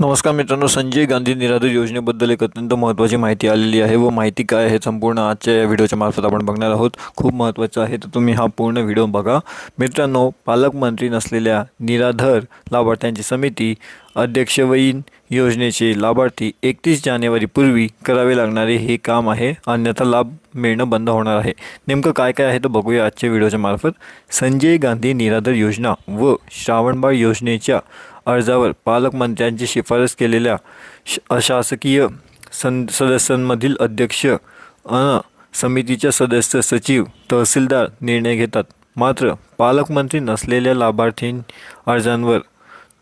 नमस्कार मित्रांनो संजय गांधी निराधार योजनेबद्दल एक अत्यंत महत्त्वाची माहिती आलेली आहे. व माहिती काय आहे संपूर्ण आजच्या या व्हिडिओच्या मार्फत आपण बघणार आहोत. खूप महत्त्वाचं आहे. तर तुम्ही हा पूर्ण व्हिडिओ बघा. मित्रांनो पालकमंत्री नसलेल्या निराधार लाभार्थ्यांची समिती अध्यक्षवयीन योजनेचे लाभार्थी एकतीस जानेवारीपूर्वी करावे लागणारे हे काम आहे. अन्यथा लाभ मिळणं बंद होणार आहे. नेमकं काय काय आहे तर बघूया आजच्या व्हिडिओच्या मार्फत. संजय गांधी निराधार योजना व श्रावणबाळ योजनेच्या अर्जावर पालकमंत्र्यांची शिफारस केलेल्या श अशासकीय सं सदस्यांमधील अध्यक्ष अ समितीच्या सदस्य सचिव तहसीलदार निर्णय घेतात. मात्र पालकमंत्री नसलेल्या लाभार्थी अर्जांवर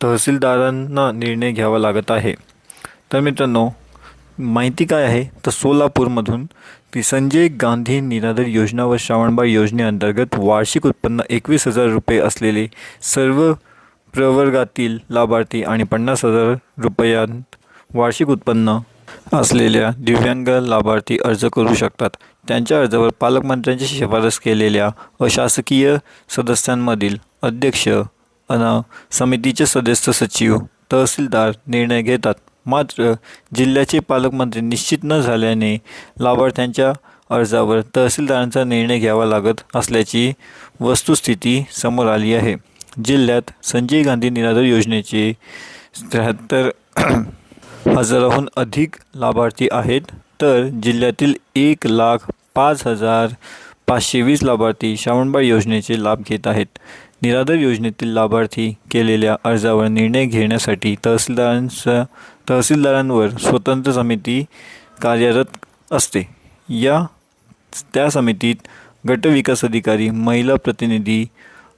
तहसीलदारांना निर्णय घ्यावा लागत आहे. तर मित्रांनो माहिती काय आहे? तर सोलापूरमधून ती संजय गांधी निराधार योजना व श्रावणबाळ योजनेअंतर्गत वार्षिक उत्पन्न एकवीस हजार रुपये असलेले सर्व प्रवर्गातील लाभार्थी आणि पन्नास हजार रुपयांत वार्षिक उत्पन्न असलेल्या दिव्यांग लाभार्थी अर्ज करू शकतात. त्यांच्या अर्जावर पालकमंत्र्यांची शिफारस केलेल्या अशासकीय सदस्यांमधील अध्यक्ष अन समितीचे सदस्य सचिव तहसीलदार निर्णय घेतात. मात्र जिल्ह्याचे पालकमंत्री निश्चित न झाल्याने लाभार्थ्यांच्या अर्जावर तहसीलदारांचा निर्णय घ्यावा लागत असल्याची वस्तुस्थिती समोर आली आहे. जिल्ह्यात संजय गांधी निराधार योजनेचे त्र्याहत्तर हजाराहून अधिक लाभार्थी आहेत. तर जिल्ह्यातील एक लाख पाच हजार पाचशे वीस लाभार्थी श्रावणबाळ योजनेचे लाभ घेत आहेत. निराधार योजनेतील लाभार्थी केलेल्या अर्जावर निर्णय घेण्यासाठी तहसीलदारांचा तहसीलदारांवर स्वतंत्र समिती कार्यरत असते. या त्या समितीत गटविकास अधिकारी महिला प्रतिनिधी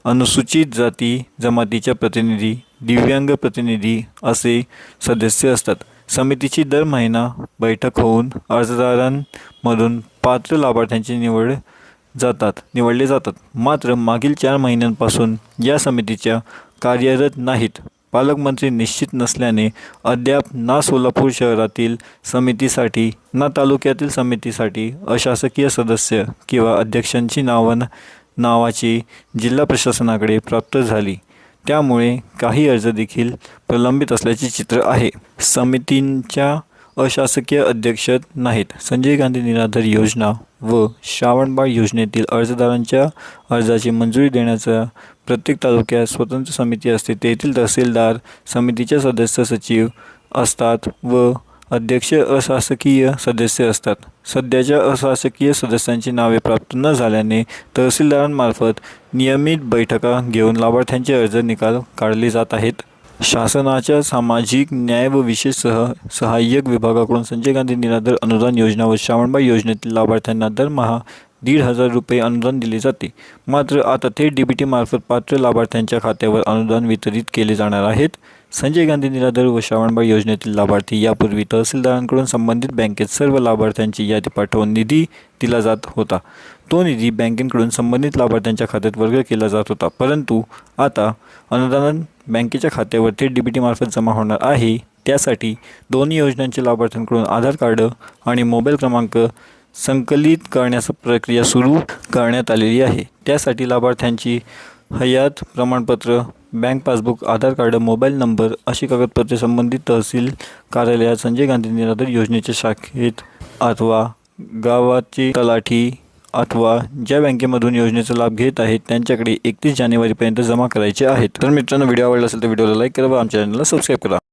अनुसूचित जाती जमातीच्या प्रतिनिधी दिव्यांग प्रतिनिधी असे सदस्य असतात. समितीची दर महिना बैठक होऊन अर्जदारांमधून पात्र लाभार्थ्यांची निवड जातात निवडले जातात. मात्र मागील चार महिन्यांपासून या समितीच्या कार्यरत नाहीत. पालकमंत्री निश्चित नसल्याने अद्याप ना सोलापूर शहरातील समितीसाठी ना तालुक्यातील समितीसाठी अशासकीय सदस्य किंवा अध्यक्षांची नावं नावाची जिल्हा प्रशासनाकडे प्राप्त झाली. त्यामुळे काही अर्ज देखील प्रलंबित असल्याचे चित्र आहे. समितींच्या अशासकीय अध्यक्ष नाहीत. संजय गांधी निराधार योजना व श्रावणबाळ योजनेतील अर्जदारांच्या अर्जाची मंजुरी देण्याचा प्रत्येक तालुक्यात स्वतंत्र समिती असते. तेथील तहसीलदार समितीचे सदस्य सचिव असतात व अध्यक्ष अशासकीय सदस्य असतात. सध्याच्या अशासकीय सदस्यांची नावे प्राप्त न झाल्याने तहसीलदारांमार्फत नियमित बैठका घेऊन लाभार्थ्यांचे अर्ज निकाल काढले जात आहेत. शासनाच्या सामाजिक न्याय व विशेष सह सहाय्यक विभागाकडून संजय गांधी निराधार अनुदान योजना व श्रावणबाई योजनेतील लाभार्थ्यांना दरमहा दीड हजार रुपये अनुदान दिले जाते. मात्र आता थेट डी बी टीमार्फत पात्र लाभार्थ्यांच्या खात्यावर अनुदान वितरित केले जाणार आहेत. संजय गांधी निराधार व श्रावणबाई योजनेतील लाभार्थी यापूर्वी तहसीलदारांकडून संबंधित बँकेत सर्व लाभार्थ्यांची यादी पाठवून निधी दिला जात होता. तो निधी बँकेकडून संबंधित लाभार्थ्यांच्या खात्यात वर्ग केला जात होता. परंतु आता अनुदान बँकेच्या खात्यावर थेट डी बी टीमार्फत जमा होणार आहे. त्यासाठी दोन्ही योजनांचे लाभार्थ्यांकडून आधार कार्ड आणि मोबाईल क्रमांक संकलित करण्याची प्रक्रिया सुरू करण्यात आलेली आहे. त्यासाठी लाभार्थ्यांची हयात प्रमाणपत्र bank passbook Aadhaar card mobile number अशी कागदपत्रे संबंधित तहसील कार्यालयात संजय गांधी निराधार योजनेच्या शाखेत अथवा गावाची तलाठी अथवा ज्या बँकेमधून योजनेचा लाभ घेत आहेत त्यांच्याकडे एकतीस जानेवारीपर्यंत जमा करायचे आहेत. तर मित्रांनो व्हिडिओ आवडला असेल तर व्हिडिओला लाईक करा व आमच्या चॅनलला सबस्क्राईब करा.